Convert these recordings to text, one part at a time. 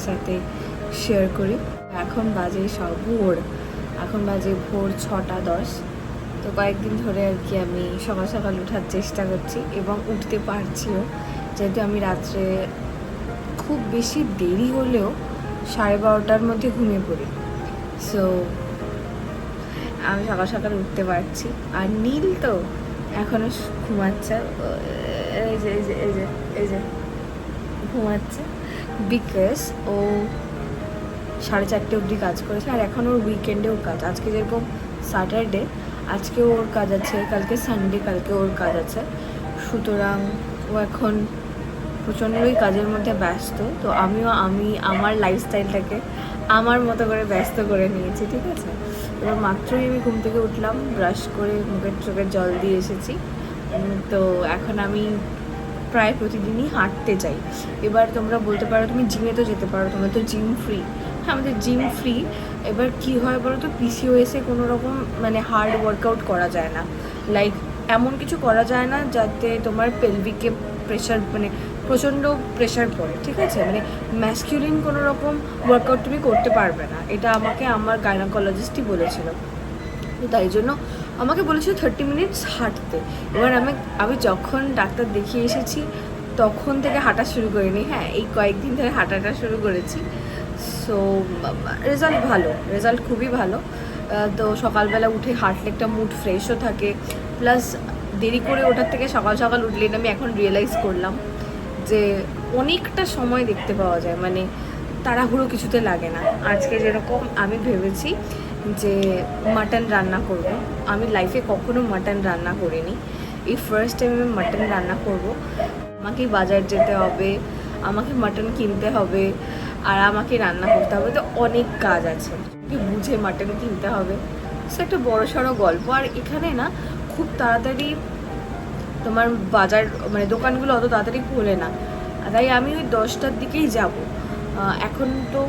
সাথে শেয়ার করি। এখন বাজে সব ভোর। এখন বাজে ভোর ছটা দশ। তো কয়েকদিন ধরে আর কি আমি সকাল সকাল ওঠার চেষ্টা করছি এবং উঠতে পারছিও। যেহেতু আমি রাত্রে খুব বেশি দেরি হলেও সাড়ে বারোটার মধ্যে ঘুমিয়ে পড়ি। সো আমি সকাল সকাল উঠতে পারছি। আর নীল তো এখনও ঘুমাচ্ছে। এই যে এই যে এই যে এই যে, ঘুমাচ্ছে। বিকজ ও সাড়ে চারটে অবধি কাজ করেছে, আর এখন ওর উইকেন্ডেও কাজ। আজকে যেরকম স্যাটারডে আজকে ওর কাজ আছে, কালকে সানডে কালকে ওর কাজ আছে। সুতরাং ও এখন প্রচণ্ডই কাজের মধ্যে ব্যস্ত। তো আমিও, আমি আমার লাইফস্টাইলটাকে আমার মতো করে ব্যস্ত করে নিয়েছি, ঠিক আছে? এবার মাত্রই আমি ঘুম থেকে উঠলাম ব্রাশ করে মুখের চোখের জল দিয়ে এসেছি। তো এখন আমি প্রায় প্রতিদিনই হাঁটতে যাই। এবার তোমরা বলতে পারো তুমি জিমে তো যেতে পারো, তোমরা তো জিম ফ্রি হ্যাঁ আমাদের জিম ফ্রি এবার কি হয় বলো তো পিসিওএসে কোনো রকম মানে হার্ড ওয়ার্কআউট করা যায় না। লাইক এমন কিছু করা যায় না যাতে তোমার পেলভিকে প্রেশার মানে প্রচণ্ড প্রেশার পড়ে, ঠিক আছে? মানে ম্যাসকিউলিন কোনো রকম ওয়ার্কআউট তুমি করতে পারবে না। এটা আমাকে আমার গাইনোকোলজিস্টই বলেছিল। তাই জন্য আমাকে বলেছিল থার্টি মিনিটস হাঁটতে। এবার আমি আমি যখন ডাক্তার দেখিয়ে এসেছি, তখন থেকে হাঁটা শুরু করিনি। হ্যাঁ এই কয়েকদিন ধরে হাঁটাটা শুরু করেছি। সো রেজাল্ট ভালো রেজাল্ট খুবই ভালো। তো সকালবেলা উঠে হাঁটলে একটা মুড ফ্রেশও থাকে। প্লাস দেরি করে ওঠার থেকে সকাল সকাল উঠলে আমি এখন রিয়েলাইজ করলাম যে অনেকটা সময় দেখতে পাওয়া যায়। মানে তাড়াহুড়ো কিছুতে লাগে না। আজকে যেরকম আমি ভেবেছি যে মাটন রান্না করব। আমি লাইফে কখনো মাটন রান্না করিনি। এই ফার্স্ট টাইম আমি মাটন রান্না করব। আমাকেই বাজার যেতে হবে, আমাকে মাটন কিনতে হবে, আর আমাকে রান্না করতে হবে। তো অনেক কাজ আছে। বুঝে মাটন কিনতে হবে। সে একটা বড় সড়ো গল্প। আর এখানে না, খুব তাড়াতাড়ি তোমার বাজার মানে দোকানগুলো অত তাড়াতাড়ি খোলে না। তাই আমি ওই দশটার দিকেই যাব। এখন তো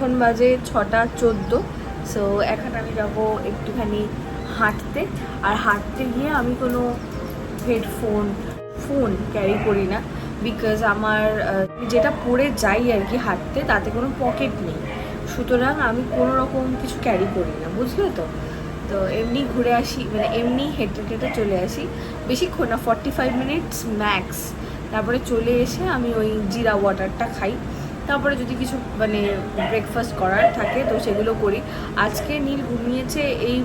এখন বাজে ছটা চোদ্দ সো এখন আমি যাব একটুখানি হাঁটতে। আর হাঁটতে গিয়ে আমি কোনো হেডফোন ফোন ক্যারি করি না বিকজ আমার যেটা পরে যাই আর কি হাঁটতে, তাতে কোনো পকেট নেই। সুতরাং আমি কোনো রকম কিছু ক্যারি করি না, বুঝলে তো? তো এমনি ঘুরে আসি মানে এমনি হেঁটে হেঁটে চলে আসি। বেশিক্ষণ না ফর্টি ফাইভ মিনিটস ম্যাক্স তারপরে চলে এসে আমি ওই জিরা ওয়াটারটা খাই। তারপরে যদি কিছু মানে ব্রেকফাস্ট করার থাকে, তো সেগুলো করি। আজকে নীল ঘুমিয়েছে এই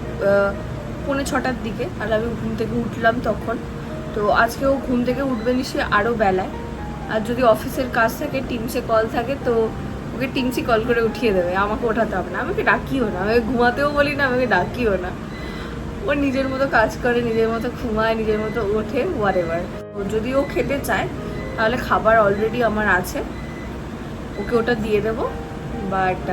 পৌনে ছটার দিকে, আর আমি ঘুম থেকে উঠলাম তখন। তো আজকে ও ঘুম থেকে উঠবে নিশ্চয়ই আরও বেলায়। আর যদি অফিসের কাজ থাকে টিমসে কল থাকে, তো ওকে টিমসি কল করে উঠিয়ে দেবে। আমাকে ওঠাতে হবে না। আমাকে ডাকিও না। আমাকে ঘুমাতেও বলি না, আমাকে ডাকিও না। ও নিজের মতো কাজ করে, নিজের মতো ঘুমায়, নিজের মতো ওঠে হোয়াট এভার যদি ও খেতে চায়, তাহলে খাবার অলরেডি আমার আছে। ওকে ওটা দিয়ে দেবো। বাট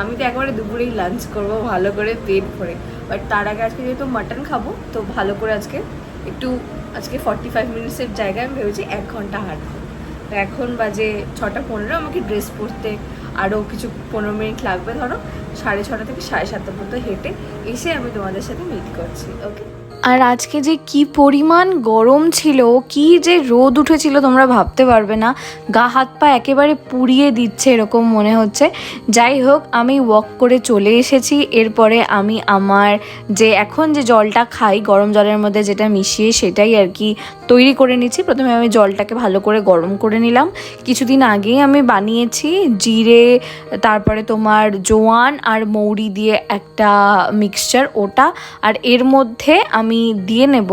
আমি তো একবারে দুপুরেই লাঞ্চ করব, ভালো করে পেট ভরে। বাট তার আগে আজকে যেহেতু মাটন খাব, তো ভালো করে আজকে একটু, আজকে ফর্টি ফাইভ মিনিটসের জায়গায় আমি ভেবেছি এক ঘণ্টা হাঁটবো। তো এখন বাজে ছটা পনেরো, আমাকে ড্রেস পরতে আরও কিছু পনেরো মিনিট লাগবে ধরো। সাড়ে ছটা থেকে সাড়ে সাতটা পর্যন্ত হেঁটে এসে আমি তোমাদের সাথে মিট করছি ওকে আর আজকে যে কি পরিমাণ গরম ছিল, কি যে রোদ উঠেছিল তোমরা ভাবতে পারবে না। গা, হাত, পা একেবারে পুড়িয়ে দিচ্ছে এরকম মনে হচ্ছে। যাই হোক, আমি ওয়াক করে চলে এসেছি। এরপরে আমি আমার যে এখন যে জলটা খাই, গরম জলের মধ্যে যেটা মিশিয়ে সেটাই আর কি তৈরি করে নিচ্ছি। প্রথমে আমি জলটাকে ভালো করে গরম করে নিলাম। কিছুদিন আগেই আমি বানিয়েছি জিরে, তারপরে তোমার জোয়ান আর মৌরি দিয়ে একটা মিক্সচার ওটা। আর এর মধ্যে আমি আমি দিয়ে নেব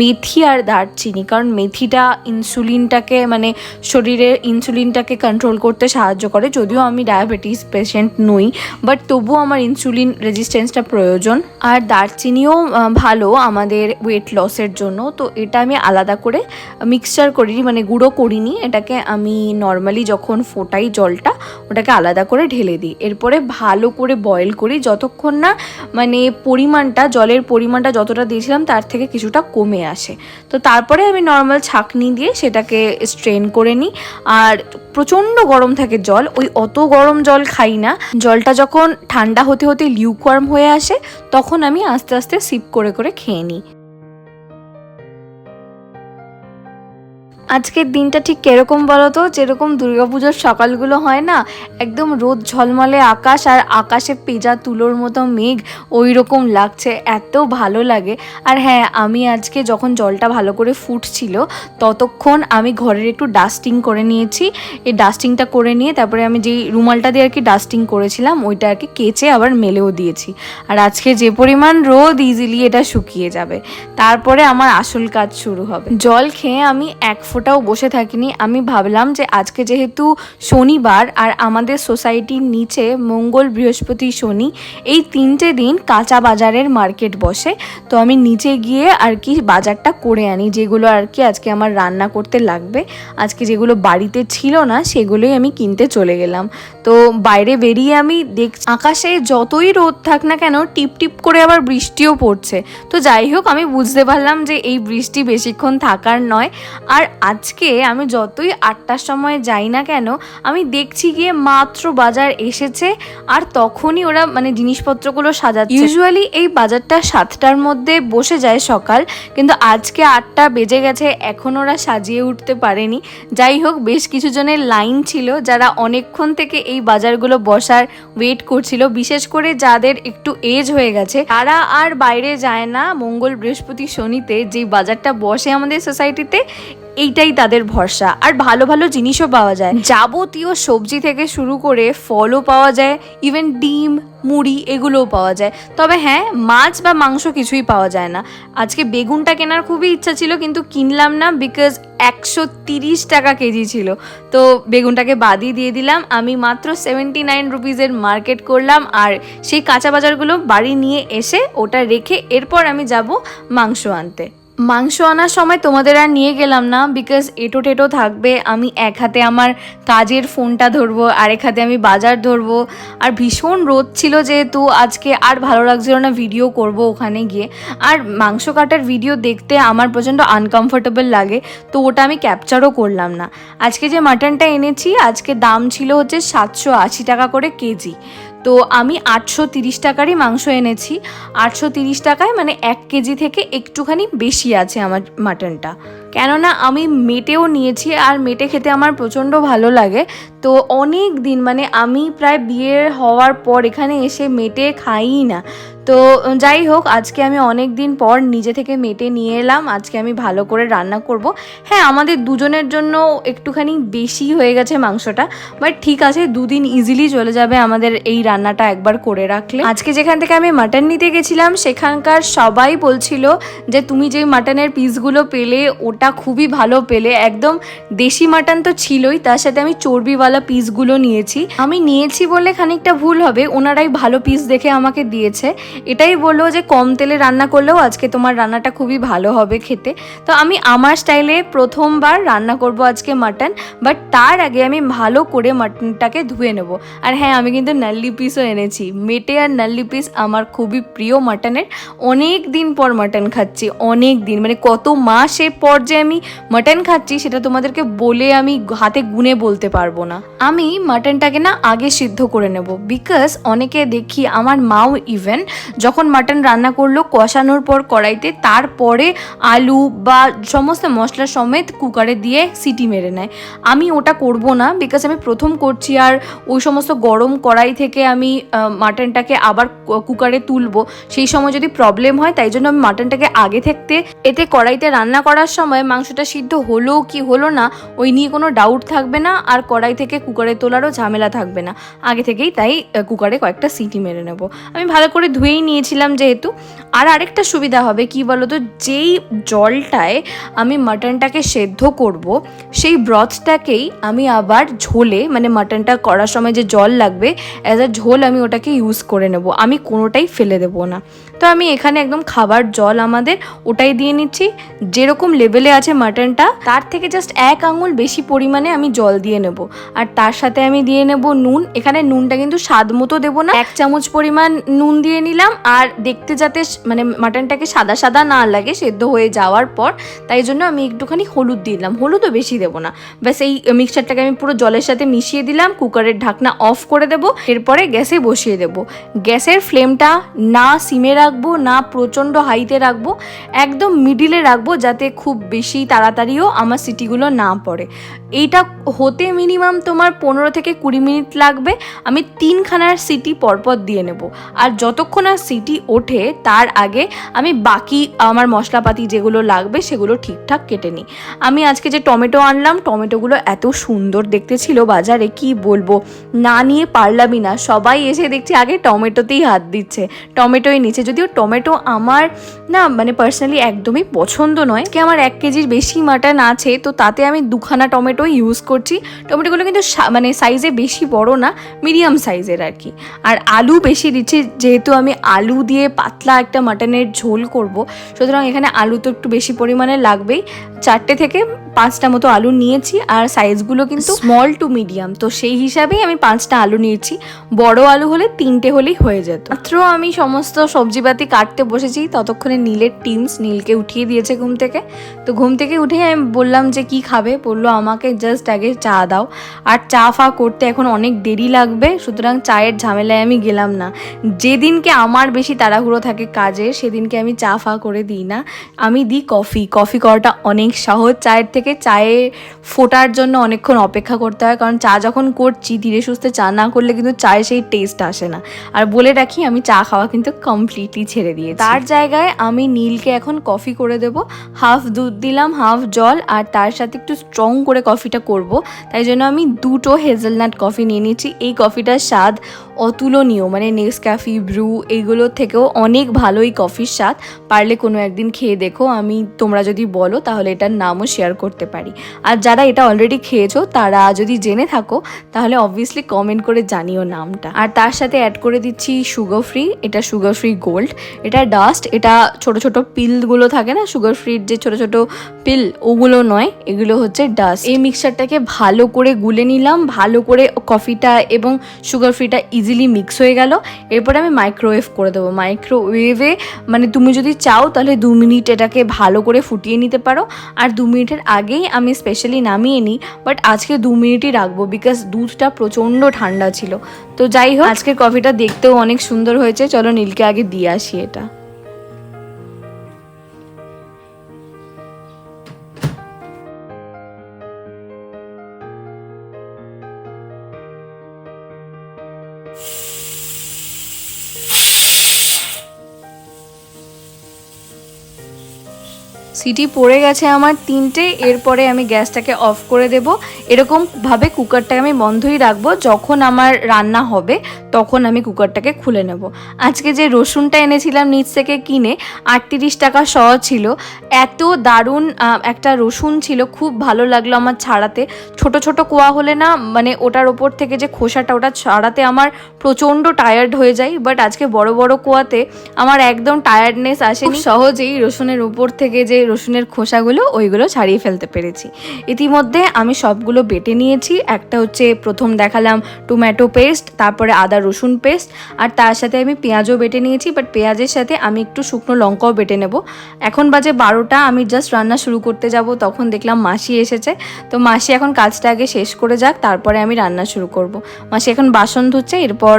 মেথি আর দারচিনি। কারণ মেথিটা ইনসুলিনটাকে মানে শরীরের ইনসুলিনটাকে কন্ট্রোল করতে সাহায্য করে। যদিও আমি ডায়াবেটিস পেশেন্ট নই বাট তবুও আমার ইনসুলিন রেজিস্ট্যান্সটা প্রয়োজন। আর দারচিনিও ভালো আমাদের ওয়েট লসের জন্য। তো এটা আমি আলাদা করে মিক্সচার করিনি মানে গুঁড়ো করিনি। এটাকে আমি নর্মালি যখন ফোটাই জলটা, ওটাকে আলাদা করে ঢেলে দিই। এরপরে ভালো করে বয়েল করি। যতক্ষণ না মানে পরিমাণটা, জলের পরিমাণটা যতটা দিয়েছিলাম তার থেকে কিছুটা কমে আসে। তো তারপরে আমি নর্মাল ছাঁকনি দিয়ে সেটাকে স্ট্রেন করে নিই। আর প্রচণ্ড গরম থাকে জল, ওই অত গরম জল খাই না। জলটা যখন ঠান্ডা হতে হতে লিউকওয়ার্ম হয়ে আসে, তখন আমি আস্তে আস্তে সিপ করে করে খেয়ে নিই। আজকের দিনটা ঠিক কেরকম বলো তো যেরকম দুর্গাপুজোর সকালগুলো হয় না, একদম রোদ ঝলমলে আকাশ আর আকাশে পেজা তুলোর মতো মেঘ ওই রকম লাগছে, এত ভালো লাগে। আর হ্যাঁ আমি আজকে যখন জলটা ভালো করে ফুটছিল, ততক্ষণ আমি ঘরের একটু ডাস্টিং করে নিয়েছি। এই ডাস্টিংটা করে নিয়ে তারপরে আমি যেই রুমালটা দিয়ে আর কি ডাস্টিং করেছিলাম, ওইটা আর কি কেচে আবার মেলেও দিয়েছি। আর আজকে যে পরিমাণ রোদ ইজিলি এটা শুকিয়ে যাবে। তারপরে আমার আসল কাজ শুরু হবে। জল খেয়ে আমি এক ফোঁটাও বসে থাকিনি। আমি ভাবলাম যে আজকে যেহেতু শনিবার আর আমাদের সোসাইটির নিচে মঙ্গল বৃহস্পতি শনি, এই তিনটে দিন কাঁচা বাজারের মার্কেট বসে। তো আমি নিচে গিয়ে আর কি বাজারটা করে আনি, যেগুলো আর কি আজকে আমার রান্না করতে লাগবে। আজকে যেগুলো বাড়িতে ছিল না, সেগুলোই আমি কিনতে চলে গেলাম। তো বাইরে বেরিয়ে আমি দেখ, আকাশে যতই রোদ থাক না কেন, টিপ টিপ করে আবার বৃষ্টিও পড়ছে। তো যাই হোক, আমি বুঝতে পারলাম যে এই বৃষ্টি বেশিক্ষণ থাকার নয়। আর আজকে আমি যতই আটটার সময় যাই না কেন, আমি দেখছি গিয়ে মাত্র বাজার এসেছে আর তখনই ওরা মানে জিনিসপত্রগুলো সাজাচ্ছে। ইউজুয়ালি এই বাজারটা সাতটার মধ্যে বসে যায় সকাল, কিন্তু আজকে আটটা বেজে গেছে, এখন ওরা সাজিয়ে উঠতে পারেনি। যাই হোক, বেশ কিছু জনের লাইন ছিল যারা অনেকক্ষণ থেকে এই বাজারগুলো বসার ওয়েট করছিল, বিশেষ করে যাদের একটু এজ হয়ে গেছে। তারা আর বাইরে যায় না, মঙ্গল বৃহস্পতি শনিতে যে বাজারটা বসে আমাদের সোসাইটিতে এইটাই তাদের ভরসা। আর ভালো ভালো জিনিসও পাওয়া যায়। যাবতীয় সবজি থেকে শুরু করে ফলও পাওয়া যায় ইভেন ডিম মুড়ি এগুলোও পাওয়া যায়। তবে হ্যাঁ মাছ বা মাংস কিছুই পাওয়া যায় না। আজকে বেগুনটা কেনার খুবই ইচ্ছা ছিল কিন্তু কিনলাম না বিকজ একশো তিরিশ টাকা কেজি ছিল। তো বেগুনটাকে বাদই দিয়ে দিলাম। আমি মাত্র সেভেন্টি নাইন রুপিজের মার্কেট করলাম আর সেই কাঁচা বাজারগুলো বাড়ি নিয়ে এসে ওটা রেখে এরপর আমি যাব মাংস আনতে। মাংস আনার সময় তোমাদের আর নিয়ে গেলাম না বিকজ এটো টেটো থাকবে, আমি এক হাতে আমার কাজের ফোনটা ধরবো, আরেক হাতে আমি বাজার ধরবো। আর ভীষণ রোদ ছিল যেহেতু, আজকে আর ভালো লাগছিল না ভিডিও করব ওখানে গিয়ে। আর মাংস কাটার ভিডিও দেখতে আমার প্রচণ্ড আনকমফোর্টেবল লাগে, তো ওটা আমি ক্যাপচারও করলাম না। আজকে যে মাটনটা এনেছি, আজকে দাম ছিল হচ্ছে সাতশো আশি টাকা করে কেজি। তো আমি আটশো তিরিশ টাকারই মাংস এনেছি। আটশো তিরিশ টাকায় মানে এক কেজি থেকে একটুখানি বেশি আছে আমার মাটনটা। কেননা আমি মেটেও নিয়েছি আর মেটে খেতে আমার প্রচণ্ড ভালো লাগে। তো অনেক দিন মানে আমি প্রায় বিয়ে হওয়ার পর এখানে এসে মেটে খাইই না। তো যাই হোক, আজকে আমি অনেক দিন পর নিজে থেকে মেটে নিয়ে এলাম। আজকে আমি ভালো করে রান্না করব। হ্যাঁ আমাদের দুজনের জন্য একটুখানি বেশি হয়ে গেছে মাংসটা, বাট ঠিক আছে, দুদিন ইজিলি চলে যাবে আমাদের এই রান্নাটা একবার করে রাখলে। আজকে যেখান থেকে আমি মাটন নিতে গেছিলাম, সেখানকার সবাই বলছিল যে, তুমি যে মাটনের পিসগুলো পেলে, ওটা খুবই ভালো পেলে। একদম দেশি মাটন তো ছিলই, তার সাথে আমি চর্বিওয়ালা পিসগুলো নিয়েছি। আমি নিয়েছি বলে খানিকটা ভুল হবে, ওনারাই ভালো পিস দেখে আমাকে দিয়েছে। এটাই বলল যে কম তেলে রান্না করলেও আজকে তোমার রান্নাটা খুবই ভালো হবে খেতে। তো আমি আমার স্টাইলে প্রথমবার রান্না করব আজকে মাটন বাট তার আগে আমি ভালো করে মাটনটাকে ধুয়ে নেব। আর হ্যাঁ আমি কিন্তু নাল্লি পিসও এনেছি। মেটে আর নাল্লি পিস আমার খুবই প্রিয় মাটনের। অনেক দিন পর মাটন খাচ্ছি, অনেক দিন। মানে কত মাসে পর যে আমি মাটন খাচ্ছি সেটা তোমাদেরকে বলে আমি হাতে গুনে বলতে পারব না। আমি মাটনটাকে না আগে সিদ্ধ করে নেব বিকজ অনেকে দেখি, আমার মাও ইভেন যখন মাটন রান্না করল, কষানোর পর কড়াইতে, তারপরে আলু বা সমস্ত মশলা সমেত কুকারে দিয়ে সিটি মেরে নেয়। আমি ওটা করব না বিকজ আমি প্রথম করছি আর ওই সমস্ত গরম কড়াই থেকে আমি মাটনটাকে আবার কুকারে তুলবো। সেই সময় যদি প্রবলেম হয়, তাই জন্য আমি মাটনটাকে আগে থাকতে, এতে কড়াইতে রান্না করার সময় মাংসটা সিদ্ধ হলো কি হলো না, ওই নিয়ে কোনো ডাউট থাকবে না, আর কড়াই থেকে কুকারে তোলারও ঝামেলা থাকবে না। আগে থেকেই তাই কুকারে কয়েকটা সিটি মেরে নেব। আমি ভালো করে ধুয়ে ধুয়েই নিয়েছিলাম যেহেতু। আর আরেকটা সুবিধা হবে, কি বলো তো যেই জলটায় আমি মাটনটাকে সেদ্ধ করব, সেই ব্রথটাকেই আমি আবার ঝোলে মানে মাটনটা করার সময় যে জল লাগবে অ্যাজ আ ঝোল আমি ওটাকে ইউজ করে নেব। আমি কোনোটাই ফেলে দেবো না। তো আমি এখানে একদম খাবার, জল আমাদের ওটাই দিয়ে নিচ্ছি। যেরকম লেভেলে আছে মাটনটা তার থেকে জাস্ট এক আঙুল বেশি পরিমাণে আমি জল দিয়ে নেব। আর তার সাথে আমি দিয়ে নেব নুন। এখানে নুনটা কিন্তু স্বাদ মতো দেবো না। এক চামচ পরিমাণ নুন দিয়ে নিলাম। আর দেখতে যাতে মানে মাটনটাকে সাদা সাদা না লাগে, সেদ্ধ হয়ে যাওয়ার পর, তাই জন্য আমি একটুখানি হলুদ দিলাম। হলুদও বেশি দেবো না। ব্যাস, এই মিক্সচারটাকে আমি পুরো জলের সাথে মিশিয়ে দিলাম। কুকারের ঢাকনা অফ করে দেবো। এরপরে গ্যাসে বসিয়ে দেবো। গ্যাসের ফ্লেমটা না সিমে রাখব, না প্রচণ্ড হাইতে রাখব, একদম মিডিলে রাখব যাতে খুব বেশি তাড়াতাড়িও আমার সিটিগুলো না পড়ে। এইটা হতে মিনিমাম তোমার পনেরো থেকে কুড়ি মিনিট লাগবে। আমি তিনখানার সিটি পরপর দিয়ে নেব। আর যতক্ষণ আর সিটি ওঠে, তার আগে আমি বাকি আমার মশলাপাতি যেগুলো লাগবে, সেগুলো ঠিকঠাক কেটে নিই। আমি আজকে যে টমেটো আনলাম, টমেটোগুলো এত সুন্দর দেখতে ছিল বাজারে, কি বলব? না নিয়ে পারলামই না। সবাই এসে দেখছি আগে টমেটোতেই হাত দিচ্ছে। টমেটোই নিচে যদিও টমেটো আমার না মানে পার্সোনালি একদমই পছন্দ নয়। কি আমার এক কেজির বেশি মাটন আছে, তো তাতে আমি দুখানা টমেটো ইউজ করছি। টমেটোগুলো কিন্তু মানে সাইজে বেশি বড় না মিডিয়াম সাইজের আর কি। আর আলু বেশি দিচ্ছি, যেহেতু আমি আলু দিয়ে পাতলা একটা মাটনের ঝোল করব, সুতরাং এখানে আলু তো একটু বেশি পরিমাণে লাগবেই। চারটে থেকে পাঁচটা মতো আলু নিয়েছি, আর সাইজগুলো কিন্তু স্মল টু মিডিয়াম তো সেই হিসাবেই আমি পাঁচটা আলু নিয়েছি। বড় আলু হলে তিনটে হলেই হয়ে যেত। মাত্র আমি সমস্ত সবজিপাতি কাটতে বসেছি, ততক্ষণে নীলের টিমস নীলকে উঠিয়ে দিয়েছে ঘুম থেকে। তো ঘুম থেকে উঠে আমি বললাম যে, কি খাবে? বলল, আমাকে জাস্ট আগে চা দাও। আর চা ফা করতে এখন অনেক দেরি লাগবে, সুতরাং চায়ের ঝামেলায় আমি গেলাম না। যেদিনকে আমার বেশি তাড়াহুড়ো থাকে কাজে, সেদিনকে আমি চা ফা করে দিই না। আমি দিই কফি। কফি করাটা অনেক সহজ। চায়ের থেকে চায়ে ফোটার জন্য অনেকক্ষণ অপেক্ষা করতে হয়, কারণ চা যখন করছি, ধীরে সুস্থে চা না করলে কিন্তু চায়ে সেই টেস্ট আসে না। আর বলে রাখি, আমি চা খাওয়া কিন্তু কমপ্লিটলি ছেড়ে দিয়েছি। তার জায়গায় আমি নীলকে এখন কফি করে দেব। হাফ দুধ দিলাম হাফ জল, আর তার সাথে একটু স্ট্রং করে কফিটা করব। তাই জন্য আমি দুটো হেজেলনাট কফি নিয়ে নিচ্ছি এই কফিটার স্বাদ অতুলনীয় মানে নেসক্যাফি ব্রু এইগুলোর থেকেও অনেক ভালো এই কফির স্বাদ। পারলে কোনো একদিন খেয়ে দেখো, আমি তোমরা যদি বলো, তাহলে এটার নামও শেয়ার করতে পারি। আর যারা এটা অলরেডি খেয়েছো, তারা যদি জেনে থাকো, তাহলে অবভিয়াসলি কমেন্ট করে জানিও নামটা। আর তার সাথে অ্যাড করে দিচ্ছি সুগার ফ্রি এটা সুগার ফ্রি গোল্ড এটা ডাস্ট এটা ছোট ছোট পিলগুলো থাকে না সুগার ফ্রির যে ছোট ছোট পিল ওগুলো নয়, এগুলো হচ্ছে ডাস্ট এই মিক্সচারটাকে ভালো করে গুলে নিলাম, ভালো করে কফিটা এবং সুগার ফ্রিটা ইজিলি মিক্স হয়ে গেল। এরপরে আমি মাইক্রোওয়েভ করে দেবো। মাইক্রোওয়েভে মানে তুমি যদি চাও, তাহলে দু মিনিট এটাকে ভালো করে ফুটিয়ে নিতে পারো। আর দু মিনিটের আগেই আমি স্পেশালি নামিয়ে নিই বাট আজকে দু মিনিটই রাখব বিকজ দুধটা প্রচণ্ড ঠান্ডা ছিল। তো যাই হোক, আজকের কফিটা দেখতেও অনেক সুন্দর হয়েছে। চলো নীলকে আগে দিয়ে আসি এটা। সিটি পড়ে গেছে আমার তিনটে, এরপরে আমি গ্যাসটাকে অফ করে দেব। এরকমভাবে কুকারটাকে আমি বন্ধই রাখব, যখন আমার রান্না হবে, তখন আমি কুকারটাকে খুলে নেব। আজকে যে রসুনটা এনেছিলাম নিচ থেকে কিনে, আটত্রিশ টাকা শ ছিল। এত দারুণ একটা রসুন ছিল, খুব ভালো লাগল আমার ছাড়াতে। ছোট ছোট কোয়া হলে না মানে ওটার ওপর থেকে যে খোসাটা, ওটা ছাড়াতে আমার প্রচণ্ড টায়ার্ড হয়ে যায়। বাট আজকে বড় বড় কোয়াতে আমার একদম টায়ার্ডনেস আসে সহজেই রসুনের উপর থেকে যে রসুনের খোসাগুলো ওইগুলো ছাড়িয়ে ফেলতে পেরেছি। ইতিমধ্যে আমি সবগুলো বেটে নিয়েছি। একটা হচ্ছে প্রথম দেখালাম টমেটো পেস্ট, তারপরে আদা রসুন পেস্ট, আর তার সাথে আমি পেঁয়াজও বেটে নিয়েছি বাট পেঁয়াজের সাথে আমি একটু শুকনো লঙ্কাও বেটে নেব। এখন বাজে বারোটা, আমি জাস্ট রান্না শুরু করতে যাব, তখন দেখলাম মাসি এসেছে। তো মাসি এখন কাজটা আগে শেষ করে যাক, তারপরে আমি রান্না শুরু করব। মাসি এখন বাসন ধুচ্ছে, এরপর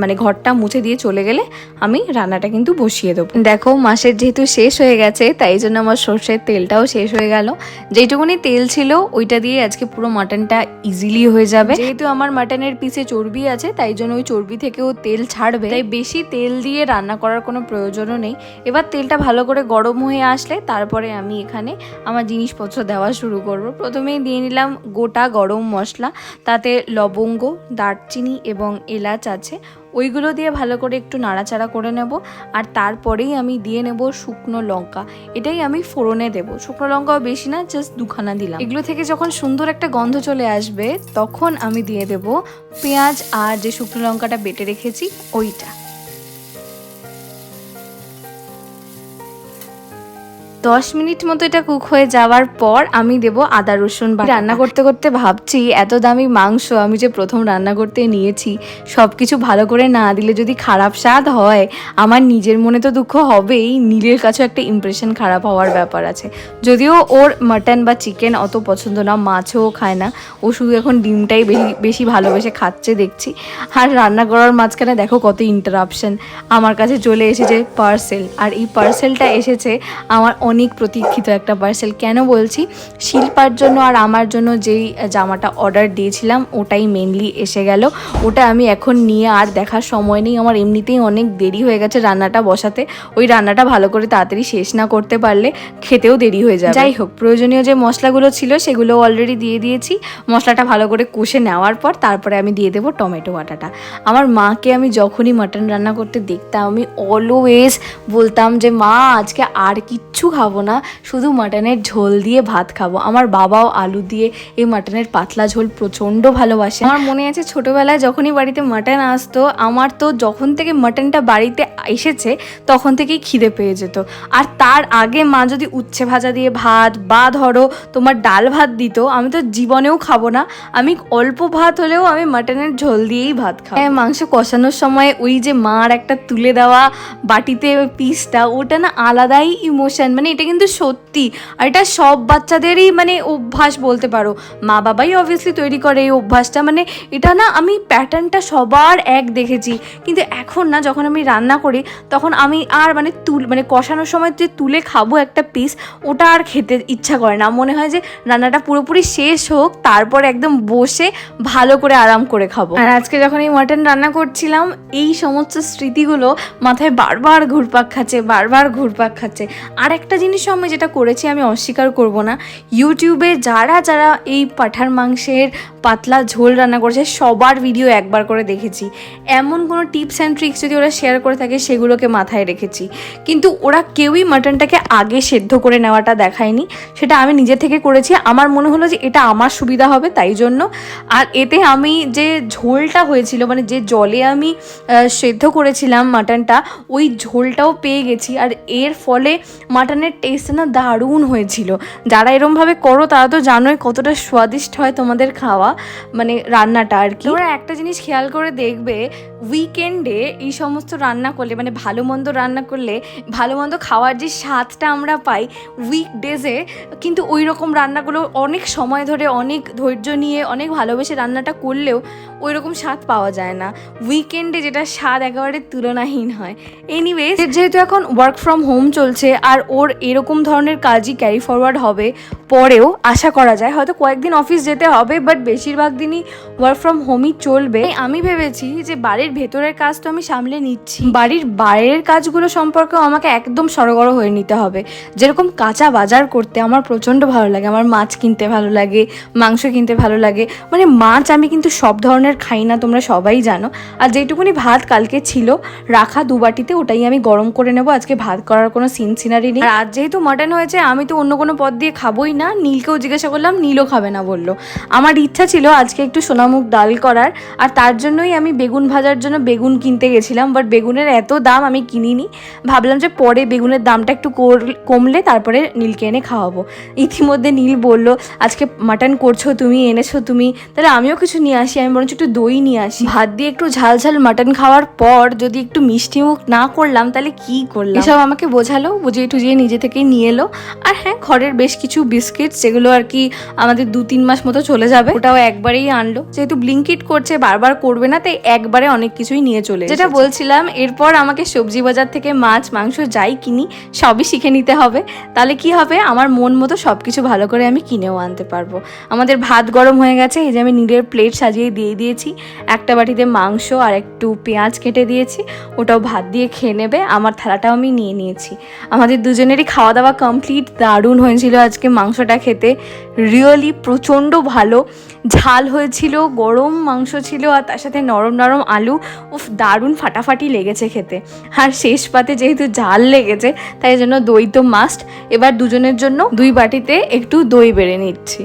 মানে ঘরটা মুছে দিয়ে চলে গেলে আমি রান্নাটা কিন্তু বসিয়ে দেবো। দেখো, মাসের যেহেতু শেষ হয়ে গেছে, তাই জন্য আমার সর্ষের তেলটাও শেষ হয়ে গেল। যেইটুকুনি তেল ছিল, ওইটা দিয়ে আজকে পুরো মাটনটা ইজিলি হয়ে যাবে। যেহেতু আমার মাটনের পিসে চর্বি আছে, তাই জন্য ওই চর্বি থেকেও তেল ছাড়বে। তাই বেশি তেল দিয়ে রান্না করার কোনো প্রয়োজনও নেই। এবার তেলটা ভালো করে গরম হয়ে আসলে তারপরে আমি এখানে আমার জিনিসপত্র দেওয়া শুরু করব। প্রথমেই দিয়ে নিলাম গোটা গরম মশলা। তাতে লবঙ্গ, দারচিনি এবং এলাচ আছে। ওইগুলো দিয়ে ভালো করে একটু নাড়াচাড়া করে নেব আর তারপরেই আমি দিয়ে নেব শুকনো লঙ্কা। এটাই আমি ফোড়নে দেব। শুকনো লঙ্কাও বেশি না জাস্ট দুখানা দিলাম। এগুলো থেকে যখন সুন্দর একটা গন্ধ চলে আসবে, তখন আমি দিয়ে দেব পেঁয়াজ আর যে শুকনো লঙ্কাটা বেটে রেখেছি, ওইটা। দশ মিনিট মতো এটা কুক হয়ে যাওয়ার পর আমি দেব আদা, রসুন বাটা। রান্না করতে করতে ভাবছি, এত দামি মাংস আমি যে প্রথম রান্না করতে নিয়েছি সব কিছু ভালো করে না দিলে যদি খারাপ স্বাদ হয়, আমার নিজের মনে তো দুঃখ হবেই, নীলের কাছেও একটা ইমপ্রেশন খারাপ হওয়ার ব্যাপার আছে। যদিও ওর মাটন বা চিকেন অত পছন্দ না, মাছও খায় না, ও শুধু এখন ডিমটাই বেশি বেশি ভালোবেসে খাচ্ছে দেখছি। আর রান্না করার মাঝখানে দেখো কত ইন্টারাপশন আমার কাছে চলে এসেছে পার্সেল আর এই পার্সেলটা এসেছে আমার অনেক প্রতীক্ষিত একটা পার্সেল কেন বলছি? শিল্পার জন্য আর আমার জন্য যেই জামাটা অর্ডার দিয়েছিলাম, ওটাই মেনলি এসে গেল। ওটা আমি এখন নিয়ে আর দেখার সময় নেই। আমার এমনিতেই অনেক দেরি হয়ে গেছে রান্নাটা বসাতে। ওই রান্নাটা ভালো করে তাড়াতাড়ি শেষ না করতে পারলে খেতেও দেরি হয়ে যাবে। যাই হোক, প্রয়োজনীয় যে মশলাগুলো ছিল সেগুলো অলরেডি দিয়ে দিয়েছি। মশলাটা ভালো করে কষে নেওয়ার পর তারপরে আমি দিয়ে দেবো টমেটো বাটাটা আমার মাকে আমি যখনই মাটন রান্না করতে দেখতাম, আমি অলওয়েজ বলতাম যে, মা, আজকে আর কিচ্ছু খাব না, শুধু মাটনের ঝোল দিয়ে ভাত খাব। আমার বাবাও আলু দিয়ে এই মাটনের পাতলা ঝোল প্রচণ্ড ভালোবাসে। আমার মনে আছে ছোটোবেলায় যখনই বাড়িতে মাটন আসতো, আমার তো যখন থেকে মাটনটা বাড়িতে এসেছে, তখন থেকেই খিদে পেয়ে যেত। আর তার আগে মা যদি উচ্ছে ভাজা দিয়ে ভাত বা ধরো তোমার ডাল ভাত দিত, আমি তো জীবনেও খাব না। আমি অল্প ভাত হলেও আমি মাটনের ঝোল দিয়েই ভাত খাই হ্যাঁ মাংস কষানোর সময় ওই যে মার একটা তুলে দেওয়া বাটিতে পিসটা ওটা না আলাদাই ইমোশন মানে এটা কিন্তু সত্যি। আর এটা সব বাচ্চাদেরই মানে অভ্যাস বলতে পারো। মা বাবাই অবভিয়াসলি তৈরি করে এই অভ্যাসটা। মানে এটা না আমি প্যাটার্নটা সবার এক দেখেছি। কিন্তু এখন না যখন আমি রান্না করি, তখন আমি আর মানে তুল মানে কষানোর সময় যে তুলে খাব একটা পিস ওটা আর খেতে ইচ্ছা করে না। মনে হয় যে রান্নাটা পুরোপুরি শেষ হোক, তারপর একদম বসে ভালো করে আরাম করে খাব। আর আজকে যখন এই মাটন রান্না করছিলাম, এই সমস্ত স্মৃতিগুলো মাথায় বারবার ঘুরপাক খাচ্ছে, বারবার ঘুরপাক খাচ্ছে। আর একটা জিনিসও আমি যেটা করেছি, আমি অস্বীকার করব না। ইউটিউবে যারা যারা এই পাঠার মাংসের পাতলা ঝোল রান্না করেছে, সবার ভিডিও একবার করে দেখেছি। এমন কোনো টিপস অ্যান্ড ট্রিক্স যদি ওরা শেয়ার করে থাকে, সেগুলোকে মাথায় রেখেছি। কিন্তু ওরা কেউই মাটনটাকে আগে সেদ্ধ করে নেওয়াটা দেখায়নি। সেটা আমি নিজে থেকে করেছি। আমার মনে হলো যে এটা আমার সুবিধা হবে, তাই জন্য। আর এতে আমি যে ঝোলটা হয়েছিল মানে যে জলে আমি সেদ্ধ করেছিলাম মাটনটা ওই ঝোলটাও পেয়ে গেছি। আর এর ফলে মাটনের টেস্ট না দারুণ হয়েছিল। যারা এরমভাবে করো, তারা তো জানোই কতটা স্বাদিষ্ট হয় তোমাদের খাওয়া মানে রান্নাটা আর কি। তোমরা একটা জিনিস খেয়াল করে দেখবে উইকেন্ডে এই সমস্ত রান্না করলে মানে ভালো মন্দ রান্না করলে, ভালো মন্দ খাওয়ার যে স্বাদটা আমরা পাই উইকডেজে কিন্তু ওই রকম রান্নাগুলো অনেক সময় ধরে, অনেক ধৈর্য নিয়ে, অনেক ভালোবেসে রান্নাটা করলেও ওই রকম স্বাদ পাওয়া যায় না। উইকেন্ডে যেটা স্বাদ একেবারে তুলনাহীন হয়। এনিওয়েজ যেহেতু এখন ওয়ার্ক ফ্রম হোম চলছে, আর ওর এরকম ধরনের কাজই ক্যারি ফরওয়ার্ড হবে পরেও, আশা করা যায়, হয়তো কয়েকদিন অফিস যেতে হবে বাট বেশিরভাগ দিনই ওয়ার্ক ফ্রম হোমই চলবে। আমি ভেবেছি যে বাড়ির ভেতরের কাজ তো আমি সামলে নিচ্ছি। বাড়ির বাইরের কাজগুলো সম্পর্কেও আমাকে একদম সরগর হয়ে নিতে হবে। যেরকম কাঁচা বাজার করতে আমার প্রচণ্ড ভালো লাগে, আমার মাছ কিনতে ভালো লাগে, মাংস কিনতে ভালো লাগে। মানে মাছ আমি কিন্তু সব ধরনের খাই না, তোমরা সবাই জানো। আর যেটুকুনি ভাত কালকে ছিল, রাখা দু বাটিতে ওটাই আমি গরম করে নেব। আজকে ভাত করার কোনো সিন সিনারি নেই। আর যেহেতু মাটন হয়েছে, আমি তো অন্য কোনো পদ দিয়ে খাবোই না। নীলকেও জিজ্ঞাসা করলাম, নীলও খাবে না বলল। আমার ইচ্ছা ছিল আজকে একটু সোনামুখ ডাল করার, আর তার জন্যই আমি বেগুন ভাজার জন্য বেগুন কিনতে গেছিলাম বাট বেগুনের এত দাম আমি কিনিনি। ভাবলাম যে পরে বেগুনের দামটা একটু কমলে তারপরে নীলকে এনে খাওয়াবো। ইতিমধ্যে নীল বলল, আজকে মাটন করছ তুমি, এনেছো তুমি, তাহলে আমিও কিছু নিয়ে আসি, আমি বরঞ্চ একটু দই নিয়ে আসি। ভাত দিয়ে একটু ঝাল ঝাল মাটন খাওয়ার পর যদি একটু মিষ্টি মুখ না করলাম, তাহলে কি করলাম? এসব আমাকে বোঝালো, বুঝিয়ে টুজিয়ে নিজে থেকেই নিয়ে এলো। আর হ্যাঁ ঘরের বেশ কিছু বিস্কিট যেগুলো আর কি আমাদের দু তিন মাস মতো চলে যাবে, ওটাও একবারেই আনলো। যেহেতু ব্লিঙ্কিট করছে, বারবার করবে না, তাই একবারে অনেক কিছুই নিয়ে চলে যেটা বলছিলাম এরপর আমাকে সবজি বাজার থেকে মাছ মাংস যাই কিনি সবই শিখে নিতে হবে। তাহলে কি হবে? আমার মন মতো সব কিছু ভালো করে আমি কিনেও আনতে পারব। আমাদের ভাত গরম হয়ে গেছে এই যে আমি নীলের প্লেট সাজিয়ে দিয়ে দিয়েছি। একটা বাটিতে মাংস আর একটু পেঁয়াজ কেটে দিয়েছি ওটাও ভাত দিয়ে খেয়ে নেবে। আমার থালাটাও আমি নিয়ে নিয়েছি। আমাদের দুজনেরই খাওয়া দাওয়া কমপ্লিট দারুণ হয়েছিল আজকে মাংসটা খেতে। রিয়েলি প্রচণ্ড ভালো। ঝাল হয়েছিল গরম মাংস ছিল আর তার সাথে নরম নরম আলু। উফ, দারুণ ফাটাফাটি লেগেছে খেতে। আর শেষ পাতে যেহেতু জাল লেগেছে, তাই জন্য দই তো মাস্ট এবার দুজনের জন্য দুই বাটিতে একটু দই বেড়ে নিচ্ছি।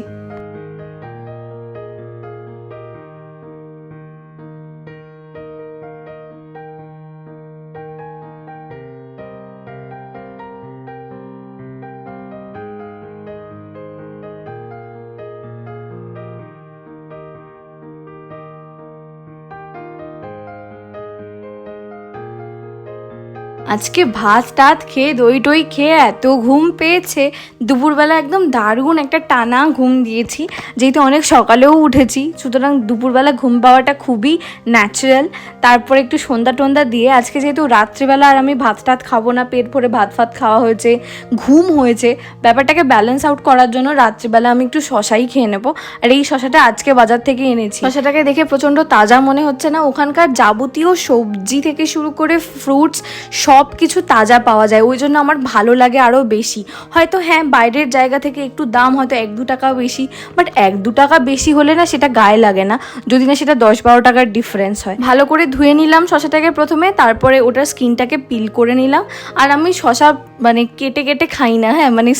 আজকে ভাত টাত খেয়ে, দই টই খেয়ে এত ঘুম পেয়েছে। দুপুরবেলা একদম দারুণ একটা টানা ঘুম দিয়েছি। যেহেতু অনেক সকালেও উঠেছি, সুতরাং দুপুরবেলা ঘুম পাওয়াটা খুবই ন্যাচারাল তারপরে একটু সন্ধ্যা টন্দা দিয়ে, আজকে যেহেতু রাত্রিবেলা আর আমি ভাত টাত খাব না, পেট ভরে ভাত ফাত খাওয়া হয়েছে, ঘুম হয়েছে, ব্যাপারটাকে ব্যালেন্স আউট করার জন্য রাত্রিবেলা আমি একটু শশাই খেয়ে নেব। আর এই শশাটা আজকে বাজার থেকে এনেছি। শশাটাকে দেখে প্রচণ্ড তাজা মনে হচ্ছে না? ওখানকার যাবতীয় সবজি থেকে শুরু করে ফ্রুটস সব কিছু তাজা পাওয়া যায়, ওই জন্য আমার ভালো লাগে আরও বেশি। হয়তো হ্যাঁ বাইরের জায়গা থেকে একটু দাম হয়তো এক দু টাকা বেশি বাট এক দু টাকা বেশি হলে না সেটা গায়ে লাগে না, যদি না সেটা দশ বারো টাকার ডিফারেন্স হয়। ভালো করে ধুয়ে নিলাম শশাটাকে প্রথমে, তারপরে ওটার স্কিনটাকে পিল করে নিলাম। আর আমি শশা মানে কেটে কেটে খাই না হ্যাঁ মানে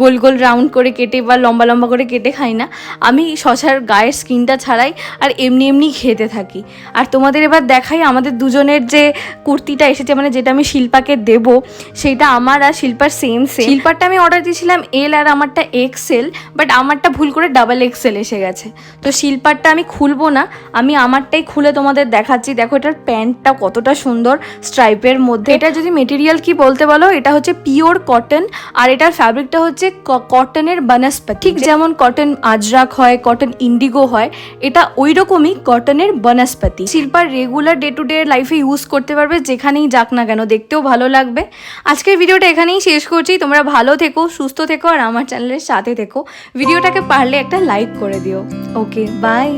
গোল গোল রাউন্ড করে কেটে বা লম্বা লম্বা করে কেটে খাই না। আমি শশার গায়ের স্কিনটা ছাড়াই আর এমনি এমনি খেতে থাকি। আর তোমাদের এবার দেখাই আমাদের দুজনের যে কুর্তিটা এসেছে মানে যেটা আমি শিল্পাকে দেব, সেটা আমার আর শিল্পার সেম সেম শিল্পারটা আমি অর্ডার দিয়েছিলাম এল আর আমারটা এক্সেল বাট আমারটা ভুল করে ডাবল এক্সেল এসে গেছে। তো শিল্পারটা আমি খুলবো না, আমি আমারটাই খুলে তোমাদের দেখাচ্ছি। দেখো, এটার প্যান্টটা কতটা সুন্দর স্ট্রাইপের মধ্যে। এটা যদি মেটেরিয়াল কি বলতে বলো, এটা হচ্ছে পিওর কটন আর এটার ফ্যাব্রিকটা হচ্ছে কটনের বনস্পতি। ঠিক যেমন কটন আজরাক হয় কটন ইন্ডিগো হয়, এটা ওই রকমই কটনের বনস্পতি। শিল্পার রেগুলার ডে টু ডে লাইফে ইউজ করতে পারবে যেখানেই যাক না কেন দেখতেও ভালো লাগবে। আজকের ভিডিওটা এখানেই শেষ করছি। তোমরা ভালো থেকো, সুস্থ থেকো, আর আমার চ্যানেলের সাথে থেকো। ভিডিওটাকে পারলে একটা লাইক করে দিও। Okay bye